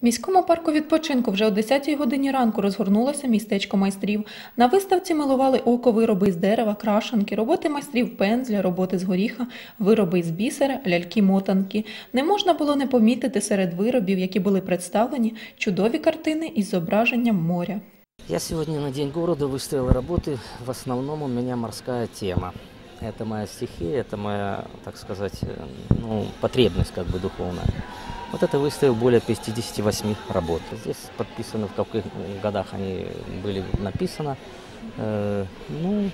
В міському парку відпочинку вже о 10-й годині ранку розгорнулося містечко майстрів. На виставці милували око вироби з дерева, крашенки, роботи майстрів пензля, роботи з горіха, вироби з бісера, ляльки-мотанки. Не можна було не помітити серед виробів, які були представлені, чудові картини із зображенням моря. Я сегодня на День города выставил работы. В основном у меня морская тема. Это моя стихия, это моя, так сказать, э, ну, потребность как бы духовная. Вот это выставил более 58 работ. Здесь подписано, в каких годах они были написаны. Э, ну,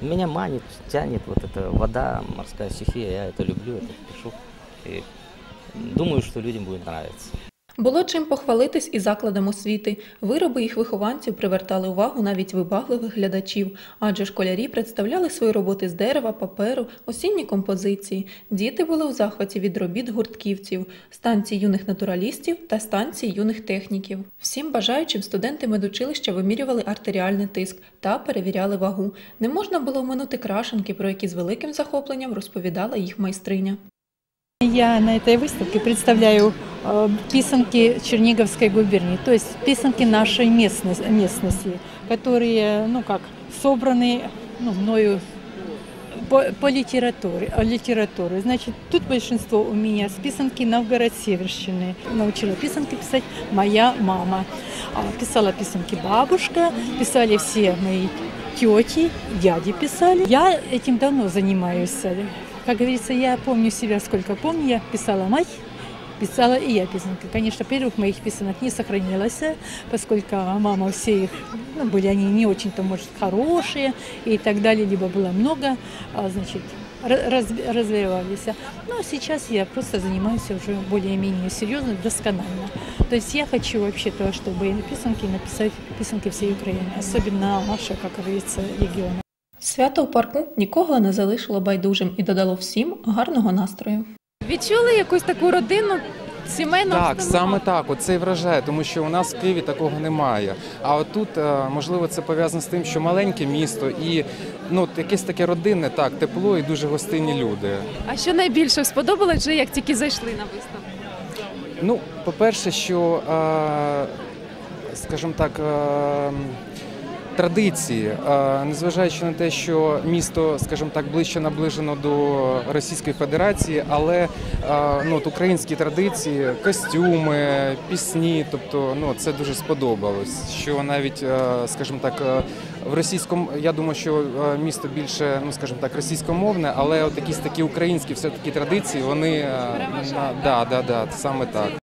меня манит, тянет вот эта вода, морская стихия. Я это люблю, это пишу. И думаю, что людям будет нравиться. Було чим похвалитись і закладам освіти. Вироби їх вихованців привертали увагу навіть вибагливих глядачів, адже школярі представляли свої роботи з дерева, паперу, осінні композиції. Діти були у захваті від робіт гуртківців, станцій юних натуралістів та станцій юних техніків. Всім бажаючим студенти медучилища вимірювали артеріальний тиск та перевіряли вагу. Не можна було оминути крашенки, про які з великим захопленням розповідала їх майстриня. Я на этой выставке представляю э, Писанки Черниговской губернии, то есть писанки нашей местности, местности которые, ну как, собраны ну, мною по, по литературе, о литературе. Значит, тут большинство у меня с писанки Новгород-Северщины. Научила писанки писать моя мама. А, Писала писанки бабушка, писали все мои тети, дяди писали. Я этим давно занимаюсь. Как говорится, я помню себя, сколько помню. Я писала мать, писала и я песенки. Конечно, первых моих песенок не сохранилось, поскольку мама все их, ну, были они не очень-то, может, хорошие и так далее, либо было много, а, значит, ра- раз- развивались. Ну, а сейчас я просто занимаюсь уже более-менее серьезно, досконально. То есть я хочу вообще-то, чтобы песенки написать, песенки всей Украины, особенно наши, как говорится, региона. Свято у парку нікого не залишило байдужим і додало всім гарного настрою. Відчули якусь таку родину, сімейну Так, саме так, оце і вражає, тому що у нас в Києві такого немає. А от тут, е, можливо, це пов'язано з тим, що маленьке місто і ну, якесь таке родинне, так, тепло і дуже гостинні люди. А що найбільше сподобалось вже як тільки зайшли на виставку? Ну, по-перше, що, е, скажімо так, е, традиції, незважаючи на те, що місто, скажімо так, ближче наближено до Російської Федерації, але ну, от українські традиції, костюми, пісні, тобто ну, це дуже сподобалось. Що навіть, скажімо так, в російському, я думаю, що місто більше, ну скажімо так, російськомовне, але от якісь такі українські все-таки традиції, вони да, да, да, саме так.